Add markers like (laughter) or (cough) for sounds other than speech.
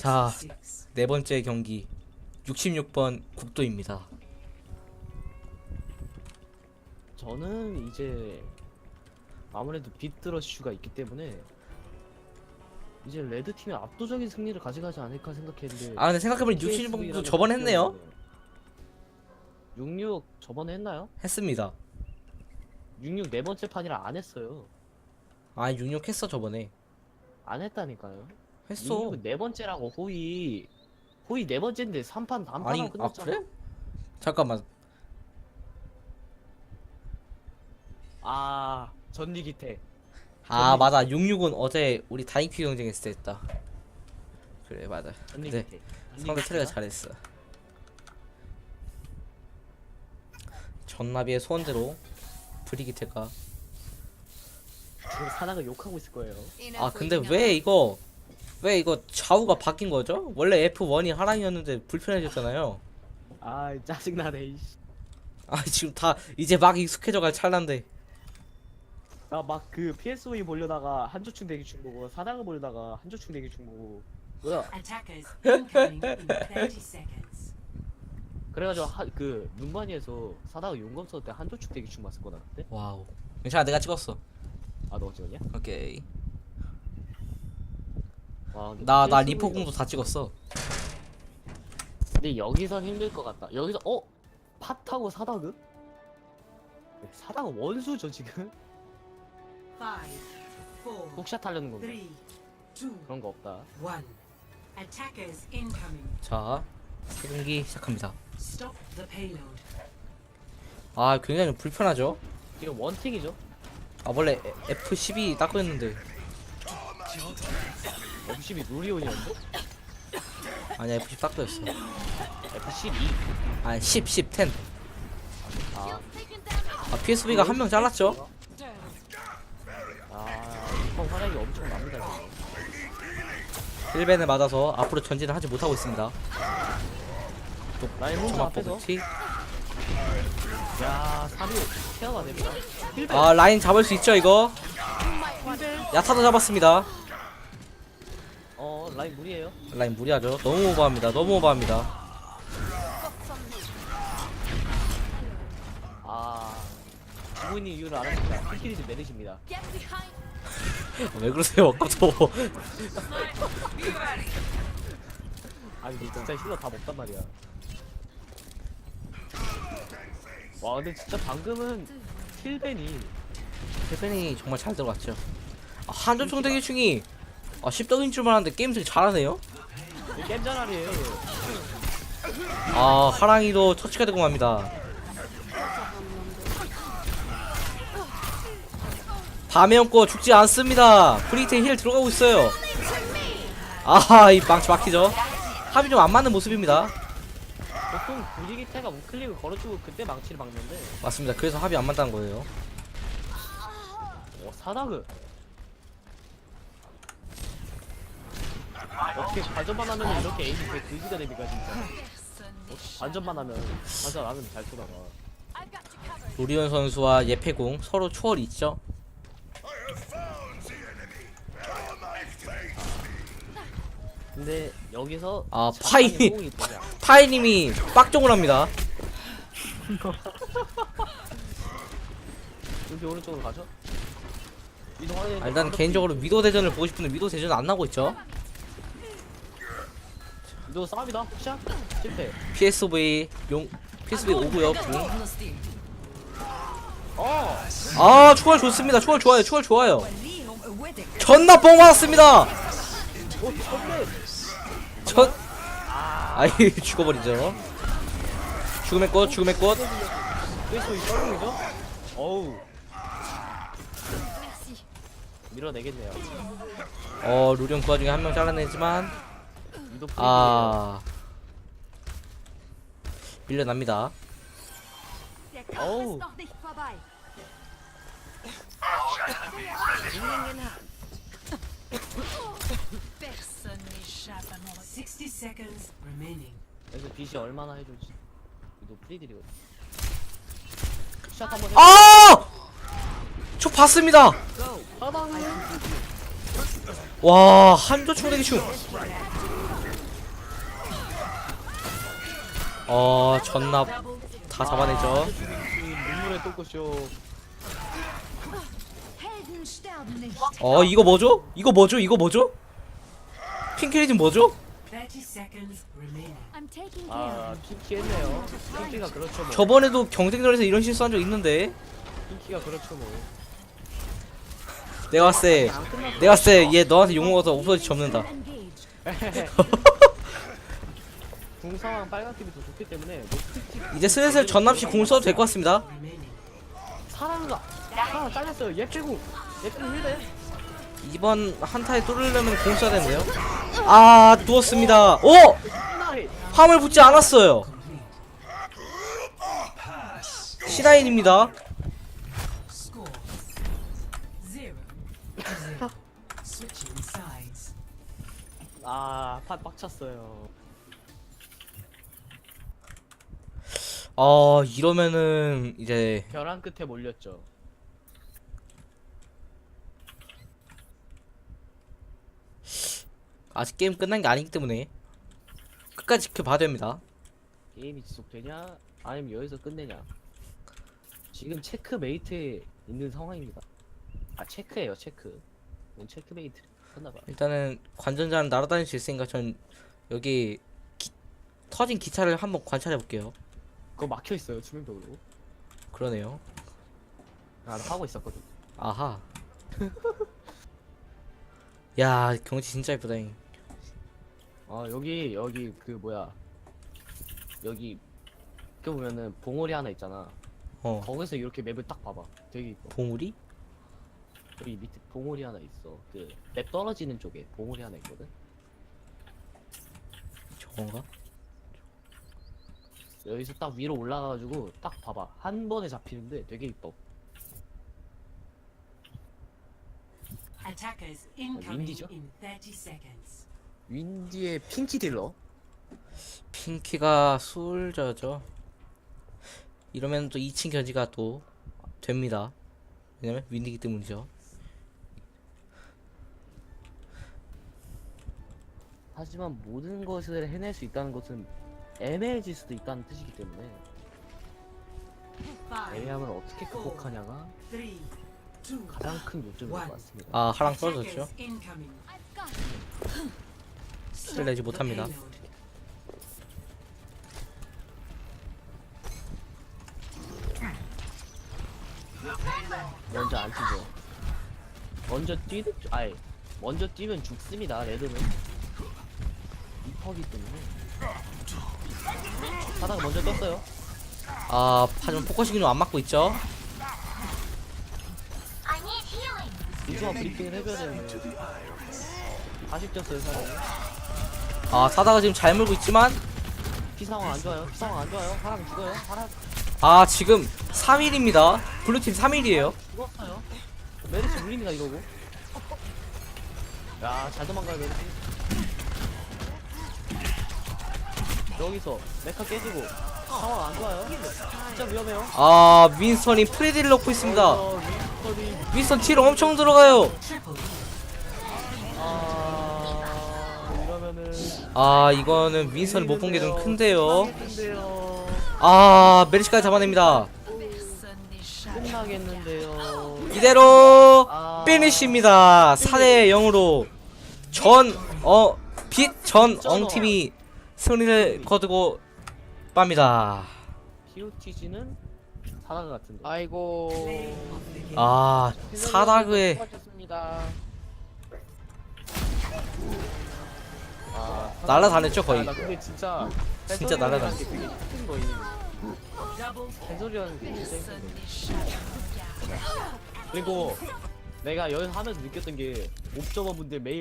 자. 66. 네 번째 경기 66번 국도입니다. 저는 이제 아무래도 비트러쉬가 있기 때문에 이제 레드 팀이 압도적인 승리를 가져가지 않을까 생각했는데 아 근데 생각해보니 66번도 저번에 했네요. 66 저번에 했나요? 했습니다. 66 네 번째 판이라 안 했어요. 아 66 했어 저번에. 안 했다니까요. 했어. 66은 네 번째라고 호이 호이 네 번째인데 3판 단판하고 아니 아 끝났잖아. 그래? 잠깐만. 아 전리 기태. 아 맞아 66은 어제 우리 다이큐 경쟁했을 때 했다. 그래 맞아. 전리 네. 기태. 상대 트레가 잘했어. 전나비의 소원대로 브리기테가 지금 사나가 욕하고 있을 거예요. 아 근데 왜 이거 왜 이거 좌우가 바뀐 거죠? 원래 F1이 하랑이었는데 불편해졌잖아요. 아 짜증나네. 이씨. 아 지금 다 이제 막 익숙해져 갈 찰나인데 나막 그 PSV 보려다가 한조충 대기충 보고 사나가 보려다가 한조충 대기충 보고 뭐야 Attackers incoming in 30 seconds. 그래가지고 하, 그 눈반이에서 사다가 용검 썼을 때 한조충 대기충 맞을 거다 그때? 와우 괜찮아 내가 찍었어 아 너가 찍었냐? 오케이 와 근데 나나 PSV 가- 리포 공도 다 찍었어 근데 여기서 힘들 것 같다 여기서 어? 팟하고 사다그? 사다가 원수죠 지금? 5, 4, 혹샷 하려는 건가? 3, 2, 그런 거 없다 1. Attackers incoming. 자 경기 시작합니다 Stop the payload. 아 굉장히 좀 불편하죠? 지금 원틱이죠? 아 원래 F12 딱 그랬는데 F12 루리온이었는데? 아니야 F10 딱 그랬어. F12 아니 10 10 10 아, 아 PSV가 한 명 잘랐죠? 아 이번 활약이 엄청 납니다 지금. 1벤을 맞아서 앞으로 전진을 하지 못하고 있습니다. 라인 혼자 앞에서? 야 3위 케어가 됩니다. 아 라인 잡을 수 있죠 이거? 야타도 잡았습니다. 어 라인 무리예요? 라인 무리하죠. 너무 오버합니다. 너무 오버합니다. 아 부모님 이유를 알았습니다 스킬이즈 메르십니다. 왜 그러세요? 아까도 아니 근데 진짜 힐러 다 먹단 말이야. 와 근데 진짜 방금은 힐벤이 대변이 정말 잘 들어갔죠. 아, 한조총 대기 충이 아 10덕인 줄만 알았는데 게임 되게 잘하네요? 겜자랄이에요 아 하랑이도 처치가 되고 맙니다. 밤에 얹고 죽지 않습니다. 프리테 힐 들어가고 있어요. 아이 망치 막히죠? 합이 좀 안 맞는 모습입니다. 보통 구리기태가 우클릭을 걸어주고 그때 망치를 박는데. 맞습니다. 그래서 합이 안 맞다는 거예요. 어 사다그 어떻게 관전만 하면 이렇게 에임이 되게 그지가 됩니까 진짜? 어, 관전만 하면 관전 안 하면 잘 쏘다가. 로리온 선수와 예패공 서로 추월이 있죠? 근데 여기서 아, 자판이 파이-. 파이님이 빡종을 합니다. (laughs) 여기 오른쪽으로 가죠? 이동하는 아, 일단 개인적으로 위도 대전을 보고 싶은데 위도 대전 안 나고 있죠 이동 싸움이다. 혹시야 실패. PSV 용 PSV 오고요 궁. 어. 아 추월 좋습니다. 추월 좋아요. 추월 좋아요. 전나 뻥 맞았습니다. 오, 전 아이 (laughs) 죽어버리죠. 죽음의 꽃 죽음의 꽃. 그래서 이 썰공이죠? 어우. 밀어내겠네요. 어 루리온 그 와중에 한 명 잘라내지만 아. 밀려납니다. 어우. Personne n'échappe à mon 60 seconds remaining. 그래서 빛이 얼마나 해줄지. 이도 프리딜이거든 샷 한번 해 아! 저 봤습니다. 사방 와 한조 충대기 충. 어 전납 다 잡아내죠. 눈물의 똥꼬쇼. Nicht. 어 이거 뭐죠? 이거 뭐죠? 이거 뭐죠? 핑크레이진 뭐죠? 30 seconds remaining. I'm taking care 아 핑키 했네요. 핑키가 그렇죠 뭐. 저번에도 경쟁전에서 이런 실수한 적 있는데 핑키가 그렇죠 뭐. 내가 봤을 때 내가 봤을 때 얘 너한테 욕 먹어서 없어지 접는다. 궁 상황 빨간 팀이 더 좋기 때문에 뭐 이제 슬슬 전납시 공을 써도 될 것 같습니다. 사랑가 사랑 잘렸어요. 얘 빼고 힐대. 이번 한타에 뚫으려면 공 써야 되는데요. 아 누웠습니다. 오. 화물 붙지 않았어요. 시나인입니다. (laughs) Score. Zero. to Zero. Switching sides. 아판 빡쳤어요. 어 이러면은 이제 벼랑 끝에 몰렸죠. 아직 게임 끝난 게 아니기 때문에 끝까지 지켜봐야 됩니다. 게임이 지속되냐 아니면 여기서 끝내냐. 지금 체크 메이트에 있는 상황입니다. 아 체크예요 체크. 뭔 체크 메이트 했나봐. 일단은 관전자는 날아다닐 수 있으니까 전 여기 기- 터진 기차를 한번 관찰해 볼게요. 그거 막혀 있어요 치명적으로. 그러네요. 아, 나 하고 있었거든. 아하. (laughs) 야 경치 진짜 예쁘다잉. 아 여기 여기 그 뭐야 여기 그 보면은 봉오리 하나 있잖아. 어 거기서 이렇게 맵을 딱 봐봐. 되게 이뻐. 봉우리? 여기 밑에 봉오리 하나 있어. 그 맵 떨어지는 쪽에 봉오리 하나 있거든. 저건가? 여기서 딱 위로 올라가가지고 딱 봐봐. 한 번에 잡히는데 되게 이뻐. Attackers incoming 윈디죠? in 30 seconds. 윈디의 핑키 딜러. 핑키가 술저죠. 이러면 또 2층 견지가 또 됩니다. 왜냐면 윈디기 때문이죠. 하지만 모든 것을 해낼 수 있다는 것은 애매해질 수도 있다는 뜻이기 때문에 애매함을 어떻게 극복하냐가 가장 큰 요점인 것 같습니다. 아 하랑 떨어졌죠. 킬 내지 못합니다. 먼저 안 뛰죠. 먼저 뛰, 아이, 먼저 뛰면 죽습니다. 레드는 이퍼기 때문에. 하다가 먼저 떴어요. 아 하지만 포커싱이 좀 안 맞고 있죠. 이수와 브리핑을 해줘야 되는데. 뛰었어요, 사람이. 아 사다가 지금 잘 물고 있지만 피 상황 안 좋아요. 피 상황 안 좋아요. 사람 죽어요. 사람 아 지금 3일입니다. 블루팀 3일이에요. 죽었어요. 메르시 물립니다, 이러고. 야, 잘 도망가요, 메르시. 여기서 메카 깨지고 상황 안 좋아요. 진짜 위험해요. 아 윈스턴이 프레디를 넣고 있습니다. 어, 윈스턴이 윈스턴 틸 엄청 들어가요. 아 이러면은 아 이거는 윈스턴을 못 본 게 좀 큰데요. 아 메리시까지 잡아냅니다. 끝나겠는데요. 이대로 아. 피니시입니다. 4대 0으로 전어빛전 엉팀이 승리를 거두고 맙니다. POTG는 사다가 같은데. 아이고 아 사다그의 수고하셨습니다. 아, 날라다녔죠 아, 거의. 나 근데 진짜 진짜 날아다녔어. 되게 거임. 게 진짜 힘든데. 그리고 내가 여기서 하면서 느꼈던 게 옵저버분들 매일